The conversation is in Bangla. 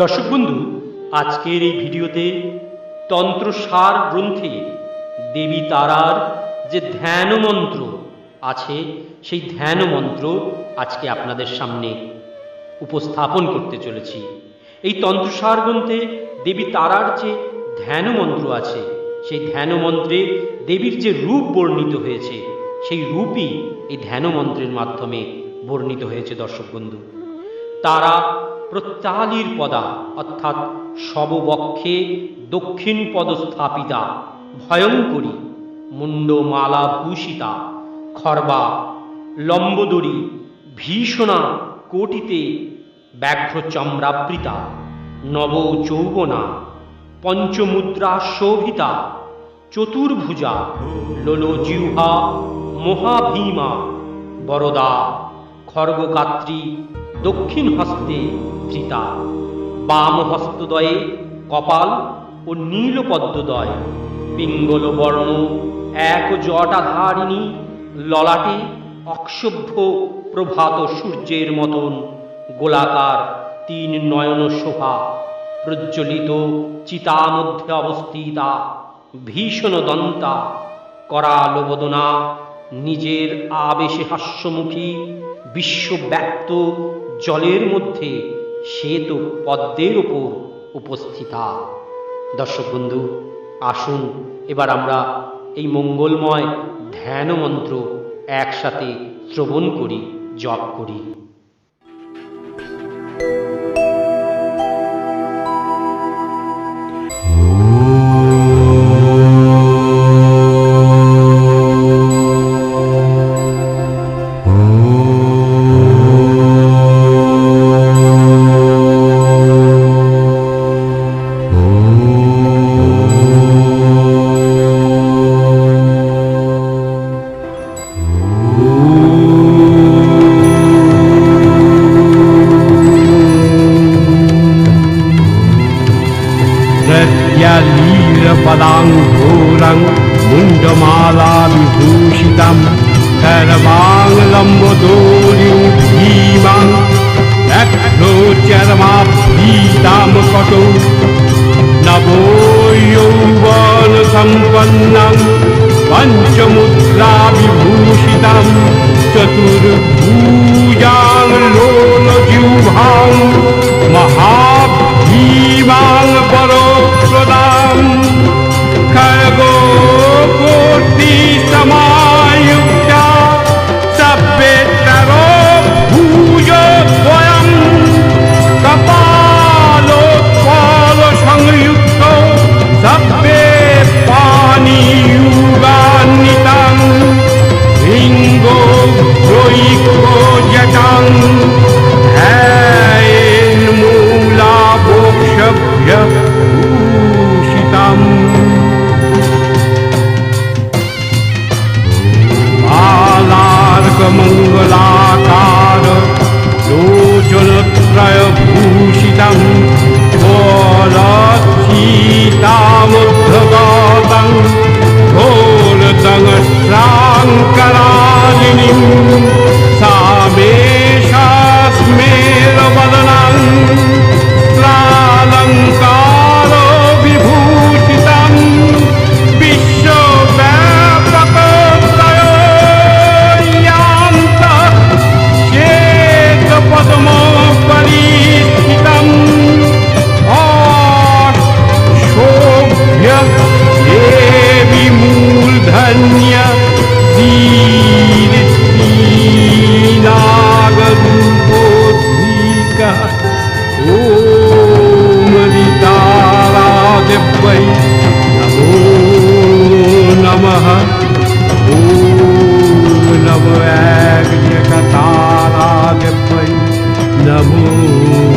দর্শক বন্ধু, আজকের এই ভিডিওতে তন্ত্রসার গ্রন্থে দেবী তারার যে ধ্যান মন্ত্র আছে, সেই ধ্যান মন্ত্র আজকে আপনাদের সামনে উপস্থাপন করতে চলেছি। এই তন্ত্রসার গ্রন্থে দেবী তারার যে ধ্যান মন্ত্র আছে, সেই ধ্যান মন্ত্রে দেবীর যে রূপ বর্ণিত হয়েছে, সেই রূপই এই ধ্যান মন্ত্রের মাধ্যমে বর্ণিত হয়েছে দর্শক বন্ধু। তারা প্রত্যালির পদা, অর্থাৎ শববক্ষে দক্ষিণ পদস্থাপিতা, ভয়ঙ্করী মুন্ডমালা ভূষিতা, খর্বা লম্বদড়ি ভীষণা কোটিতে ব্যাঘ্র চম্রাবৃতা নব যৌবনা পঞ্চমুদ্রা শোভিতা, চতুর্ভুজা লোলজিহ্বা মহাভীমা, বরদা খর্গকাত্রী দক্ষিণ হস্তে ধৃতা বাম হস্তদয়ে কপাল ও নীলপদ্মদয় পিঙ্গল বর্ণ এক জটাধারিণী ললাটে অক্ষভ্য প্রভাত সূর্যের মতন গোলাকার তিন নয়ন শোভা প্রজ্বলিত চিতা মধ্যে অবস্থিতা ভীষণ দন্তা করালবদনা নিজের আবেশে হাস্যমুখী বিশ্বব্যাপ্ত জলের মধ্যে সে তো পদ্মের ওপর উপস্থিতা। দর্শক বন্ধু, আসুন, এবার আমরা এই মঙ্গলময় ধ্যান মন্ত্র একসাথে শ্রবণ করি, জপ করি। प्रत्यलीलपदाङ्घोरं मुण्डमालाविभूषितं सर्वाङ्लम्बदोलिं भीमां रक्तोचर्माभीतां कटौ नवो यौवनसम्पन्नं पञ्चमुद्राविभूषितं चतुर्भुजां लोलजिह्वां महाभीमां द्वैको जटां নব এক নমো